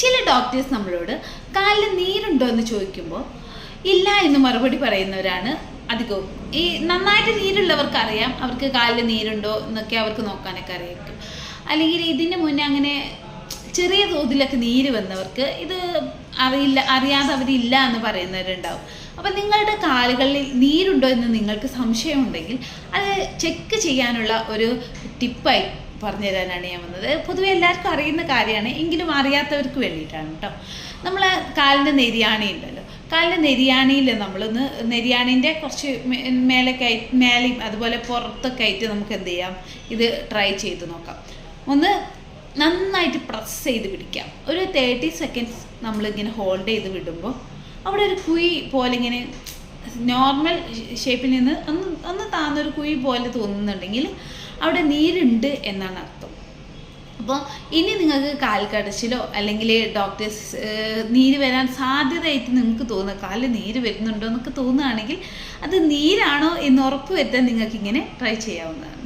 ചില ഡോക്ടേഴ്സ് നമ്മളോട് കാലിൽ നീരുണ്ടോ? എന്ന് ചോദിക്കുമ്പോൾ ഇല്ല എന്ന് മറുപടി പറയുന്നവരാണ് അധികവും. ഈ നന്നായിട്ട് നീരുള്ളവർക്ക് അറിയാം അവർക്ക് കാലിൽ നീരുണ്ടോ എന്നൊക്കെ അവർക്ക് നോക്കാനൊക്കെ അറിയായിരിക്കും. അല്ലെങ്കിൽ ഇതിന് മുന്നേ അങ്ങനെ ചെറിയ തോതിലൊക്കെ നീര് വന്നവർക്ക് ഇത് അറിയില്ല അറിയാതെ അവരില്ല എന്ന് പറയുന്നവരുണ്ടാവും. അപ്പം നിങ്ങളുടെ കാലുകളിൽ നീരുണ്ടോ എന്ന് നിങ്ങൾക്ക് സംശയമുണ്ടെങ്കിൽ അത് ചെക്ക് ചെയ്യാനുള്ള ഒരു ടിപ്പായി പറഞ്ഞു തരാനാണ് ഞാൻ വന്നത്. പൊതുവെ എല്ലാവർക്കും അറിയുന്ന കാര്യമാണ്. എങ്കിലും അറിയാത്തവർക്ക് വേണ്ടിയിട്ടാണ് കേട്ടോ. നമ്മൾ കാലിന്റെ നെരിയാണി ഉണ്ടല്ലോ കാലിന്റെ നെരിയാണിയിൽ നമ്മളൊന്ന് നെരിയാണീന്റെ കുറച്ച് മേലെ ആയി മേലെയും അതുപോലെ പുറത്തൊക്കെ ആയിട്ട് നമുക്ക് എന്ത് ചെയ്യാം? ഇത് ട്രൈ ചെയ്ത് നോക്കാം. ഒന്ന് നന്നായിട്ട് പ്രസ് ചെയ്ത് പിടിക്കാം. ഒരു തേർട്ടി സെക്കൻഡ്സ് നമ്മളിങ്ങനെ ഹോൾഡ് ചെയ്ത് വിടുമ്പോൾ അവിടെ ഒരു കുഴി പോലെ ഇങ്ങനെ നോർമൽ ഷേപ്പിൽ നിന്ന് ഒന്ന് ഒന്ന് താന്നൊരു കുഴി പോലെ തോന്നുന്നുണ്ടെങ്കിൽ അവിടെ നീരുണ്ട് എന്നാണ് അർത്ഥം. അപ്പോൾ ഇനി നിങ്ങൾക്ക് കാൽക്കടച്ചിലോ അല്ലെങ്കിൽ ഡോക്ടേഴ്സ് നീര് വരാൻ സാധ്യതയായിട്ട് നിങ്ങൾക്ക് തോന്നുക കാലിൽ നീര് വരുന്നുണ്ടോ എന്നൊക്കെ തോന്നുകയാണെങ്കിൽ അത് നീരാണോ എന്ന് ഉറപ്പ് വരുത്താൻ നിങ്ങൾക്ക് ഇങ്ങനെ ട്രൈ ചെയ്യാവുന്നതാണ്.